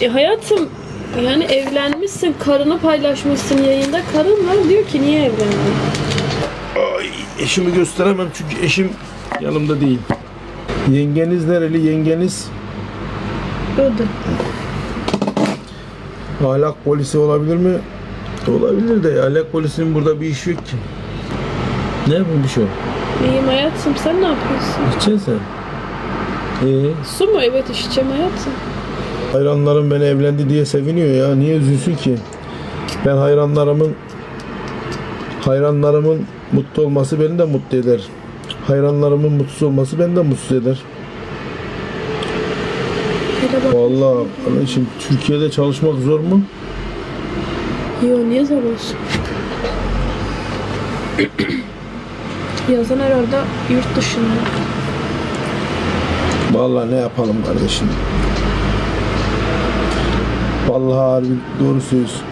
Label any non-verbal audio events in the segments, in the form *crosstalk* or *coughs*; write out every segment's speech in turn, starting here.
E hayatım yani evlenmişsin, karını paylaşmışsın yayında. Karın var diyor ki niye evlendin? Ay, eşimi gösteremem çünkü eşim yanımda değil. Yengeniz nereli? Yengeniz Öldü. ahlak polisi olabilir mi? Olabilir de ahlak polisinin burada bir işi yok ki. Ne yapılmış o? İyiyim hayatım sen ne yapıyorsun? İçeceksin sen. Ee, Su mu? Evet içeceğim hayatım. Hayranlarım beni evlendi diye seviniyor ya. Niye üzülsün ki? Ben hayranlarımın hayranlarımın mutlu olması beni de mutlu eder. Hayranlarımın mutsuz olması beni de mutsuz eder. Vallahi kardeşim Türkiye'de çalışmak zor mu? Yo niye zor olsun? Yazın herhalde yurt dışında. Vallahi ne yapalım kardeşim? Vallahi harbi doğru söylüyorsun. *laughs*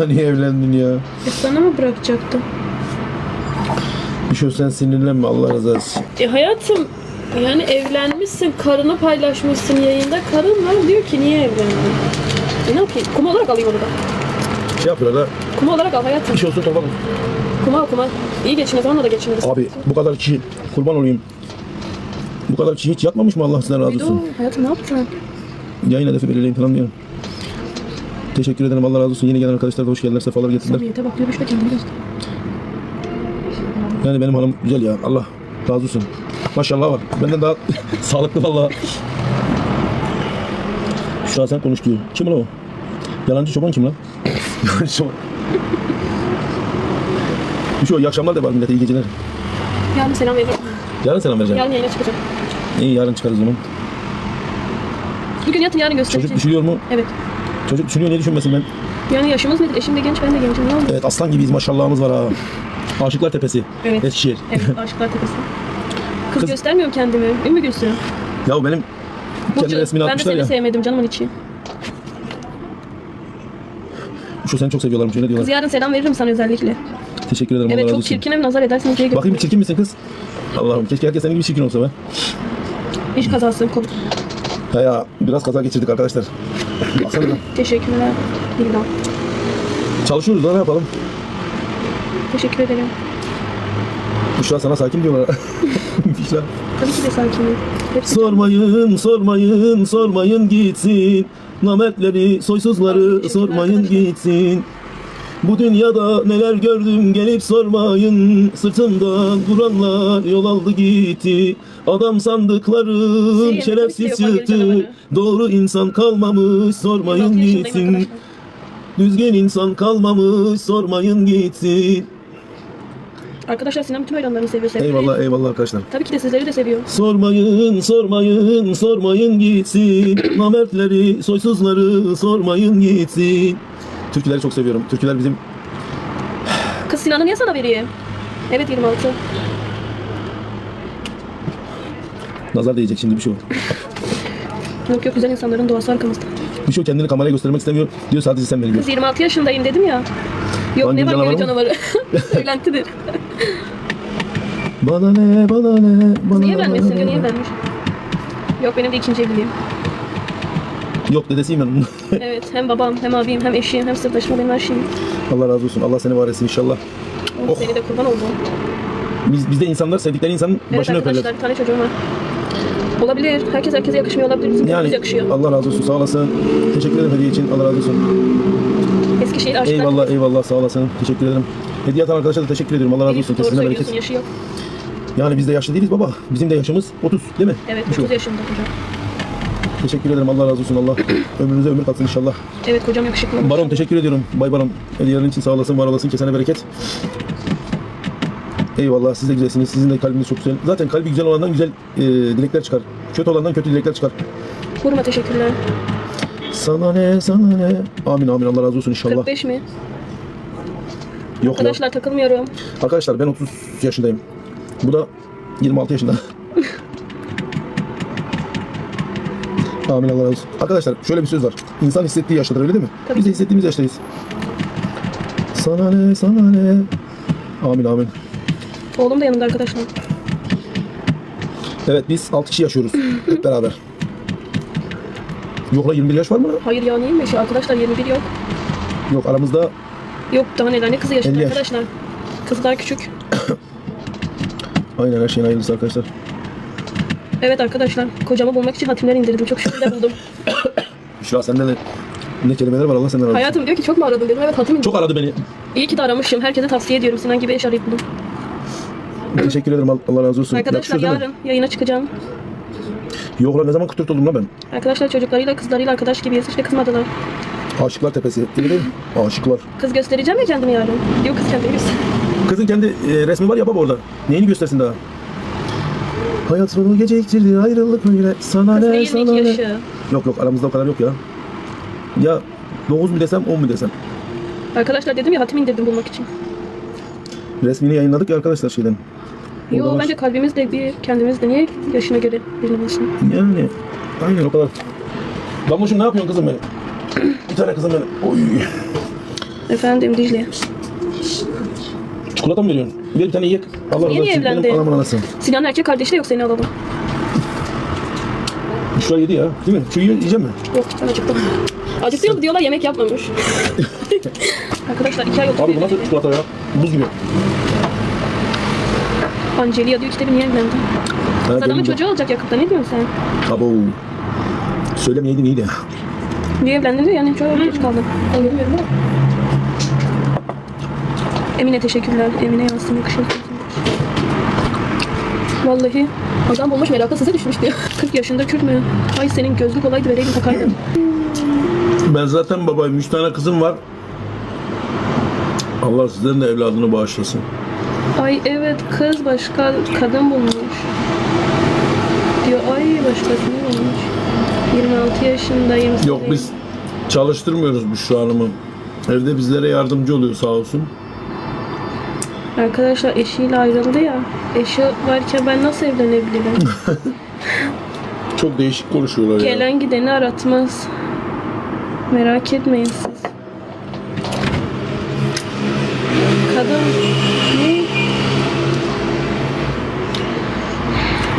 Ya niye evlendin ya? E sana mı bırakacaktım? Bir şey sen sinirlenme Allah razı olsun. E hayatım yani evlenmişsin, karını paylaşmışsın yayında. Karın var diyor ki niye evlendin? E ne yapayım? Kuma olarak alayım onu da. Şey yapıyorlar da Kuma olarak al hayatım. iş olsun tamam. Kuma al kuma. İyi geçiniriz onunla da geçiniriz. Abi bu kadar kişi kurban olayım. Bu kadar kişi hiç yatmamış mı Allah sizden razı olsun? o hayatım ne yaptın? Yayın hedefi belirleyin falan diyorum. Teşekkür ederim Allah razı olsun. Yeni gelen arkadaşlar da hoş geldiler. Sefalar getirdiler. Samimiyete bak yürüyüş ve kendini göster. Yani benim hanım güzel ya. Allah razı olsun. Maşallah var. Benden daha *laughs* sağlıklı valla. Şu an sen konuş diyor. Kim lan o? Yalancı çoban kim lan? Yalancı çoban. Bir şey o. İyi akşamlar da var millete. iyi geceler. Yarın selam veririm. Yarın selam vereceğim. Yarın yayına çıkacağım. İyi yarın çıkarız zaman. Bugün yatın yarın Çocuk göstereceğim. düşünüyor mu? Evet. Çocuk düşünüyor ne düşünmesin ben? Yani yaşımız nedir? Eşim de genç, ben de gencim. Ne oldu? Evet aslan gibiyiz maşallahımız var ha. *laughs* Aşıklar Tepesi. Evet. Eskişehir. Evet, *laughs* Aşıklar Tepesi. Kız, Kız- göstermiyorum kendimi. Ümmü Gülsüm. Ya benim kendi Burcu, resmini ben de atmışlar seni ya. sevmedim canımın içi. Şu seni çok seviyorlarmış. Ne Kız diyorlar? yarın selam veririm sana özellikle. Teşekkür ederim. Evet çok çirkinim nazar edersiniz diye Bakayım bir çirkin misin kız? Allah'ım keşke herkes senin gibi çirkin olsa be. İş kazası konu. Ya biraz kaza geçirdik arkadaşlar. Baksana. Teşekkürler. Bilmem. Çalışıyoruz da ne yapalım? Teşekkür ederim. Büşra sana sakin diyorlar. *laughs* Büşra. Tabii ki de sakinim. Hepsi Sormayın, sormayın, sormayın gitsin. Nametleri, soysuzları sormayın gitsin. Bu dünyada neler gördüm gelip sormayın Sırtımdan duranlar yol aldı gitti Adam sandıklarım Zeynep, şerefsiz çıktı canavarı. Doğru insan kalmamış sormayın 26 yaşındayım gitsin. Düzgün insan kalmamış sormayın gitsin Arkadaşlar Sinan bütün hayranlarını seviyor. sevgili. Eyvallah eyvallah arkadaşlar Tabii ki de sizleri de seviyor. Sormayın, sormayın, sormayın gitsin. *clears throat* Namertleri, soysuzları sormayın gitsin. Türküleri çok seviyorum. Türküler bizim Kız Sinan'ı niye sana vereyim? Evet 26. nazar değecek şimdi bir şey o. Yok yok güzel insanların doğası arkamızda. Bir şey o kendini kameraya göstermek istemiyor. Diyor sadece sen beni gör. Kız 26 yaşındayım dedim ya. Yok Hangi ne var mı? canavarı. *laughs* Söylentidir. Bana ne, bana ne, bana Niye ne, vermesin diyor niye ne. vermiş? Yok benim de ikinci evliliğim. Yok dedesiyim ben. *laughs* Evet hem babam hem abim hem eşim hem sırdaşım benim her şeyim. Allah razı olsun. Allah seni var etsin inşallah. Oh, Oh. Seni de kurban oldum. Biz, bizde insanlar sevdikleri insanın Evet başını arkadaşlar öperler. bir tane çocuğum var. Olabilir. Herkes herkese yakışmıyor olabilir. Bizim Yani yakışıyor. Allah razı olsun. Sağ olasın. Teşekkür ederim hediye için. Allah razı olsun. Eskişehir aşklar. Eyvallah eyvallah sağ olasın. Teşekkür ederim. Hediye atan arkadaşa da teşekkür ediyorum. Allah razı olsun. Söylüyorsun bereket. yaşı yok. Yani biz de yaşlı değiliz baba. Bizim de yaşımız 30 değil mi? Evet Bir şey 30 yok. yaşında hocam. Teşekkür ederim. Allah razı olsun. Allah *clears throat* ömrünüze ömür katsın inşallah. Evet kocam yakışıklı. Baron teşekkür ediyorum. Bay Baron. Hediyelerin için sağ olasın, var olasın. Kesene bereket. Eyvallah. Siz de güzelsiniz. Sizin de kalbiniz çok güzel. Zaten kalbi güzel olandan güzel e, dilekler çıkar. Kötü olandan kötü dilekler çıkar. Vurma teşekkürler. Sana ne, sana ne. Amin amin. Allah razı olsun inşallah. 45 mi? Yok ya. Arkadaşlar takılmıyorum. Arkadaşlar ben 30 yaşındayım. Bu da 26 yaşında. *laughs* Amin Allah razı olsun. Arkadaşlar şöyle bir söz var. İnsan hissettiği yaştadır öyle değil mi? Tabii Biz de hissettiğimiz yaştayız. Sana ne sana ne. Amin amin. Oğlum da yanımda arkadaşlar. Evet biz 6 kişi yaşıyoruz *laughs* hep beraber. Yok la 21 yaş var mı? Hayır ya niye 25 Arkadaşlar 21 yok. Yok aramızda Yok daha neler ne kızı yaşında 50 yaş. arkadaşlar. Kızlar küçük. *coughs* aynen her şeyin hayırlısı arkadaşlar. Evet arkadaşlar kocamı bulmak için hatimler indirdim. Çok şükür de buldum. *coughs* Büşra sende de ne kelimeler var Allah senden razı olsun. Hayatım diyor ki çok mu aradın dedim. Evet hatim indirdim. Çok aradı beni. İyi ki de aramışım. Herkese tavsiye ediyorum. Sinan gibi eş arayıp buldum. Teşekkür ederim Allah- Allah razı olsun. Arkadaşlar Yakışıyor değil mi? yarın yayına çıkacağım. Yok lan ne zaman 44 oldum lan ben? Arkadaşlar çocuklarıyla kızlarıyla arkadaş gibiyiz. İşte kızmadılar. Aşıklar Tepesi. Değil mi? Aşıklar. Kız göstereceğim ya kendimi yarın. Diyor kız kendini göster. Kızın kendi e, resmi var ya baba orada. Neyini göstersin daha? Hayat sonu geciktirdi ayrılık öyle sana Kız ne ne 22 sana ne. yaşı. Yok yok aramızda o kadar yok ya. Ya 9 mu desem 10 mu desem. Arkadaşlar dedim ya hatim indirdim bulmak için. Resmini yayınladık ya arkadaşlar şeyden. Yo Orada var. bence kalbimiz de bir kendimiz de niye yaşına göre birini bulsun. Yani aynen o kadar. Damloşum ne yapıyorsun kızım benim? Bir tane kızım benim. Oy. Efendim Dicle. Çikolata mı veriyorsun? Ver bir tane yiyek. Allah razı olsun. Benim anamın anası. Sinan'ın erkek kardeşi de yok seni alalım. Şuraya yedi ya. Değil mi? Şu yiye- yiyecek mi? Yok ben acıktım. Acıktım diyorlar yemek yapmamış. *laughs* Arkadaşlar iki ay oldu. Abi bu nasıl çikolata ya? Buz gibi. Angelia diyor ki tabii niye evlendin? Ha, Adamın çocuğu olacak yakında ne diyorsun sen? Abo. Söylemeyeydin iyiydi. Niye evlendin diyor yani çok geç kaldım. Emine teşekkürler. Emine yazsın yakışır. Vallahi adam bulmuş merakı size düşmüş diyor. *laughs* 40 yaşında Kürt mü? Ay senin gözlük olaydı vereydim takaydım. Ben zaten babayım. Üç tane kızım var. Allah sizlerin de evladını bağışlasın. Ay evet kız başka kadın bulmuş. Diyor ay başkasını bulmuş. 26 yaşındayım. Yok biz çalıştırmıyoruz Büşra Hanım'ı. Evde bizlere yardımcı oluyor sağ olsun. Arkadaşlar eşiyle ayrıldı ya. Eşi varken ben nasıl evlenebilirim? *laughs* *laughs* Çok değişik konuşuyorlar ya. Gelen gideni aratmaz. Merak etmeyin siz. Kadın ne?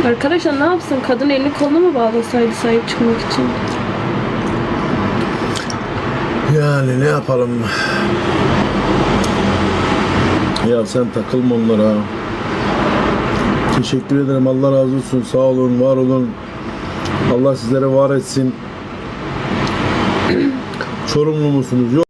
Arkadaşlar ne yapsın? Kadın elini kolunu mu bağlasaydı sahip çıkmak için? Yani ne yapalım? Ya sen takılma onlara. Teşekkür ederim. Allah razı olsun. Sağ olun, var olun. Allah sizlere var etsin. *clears throat* Çorumlu musunuz? Yok.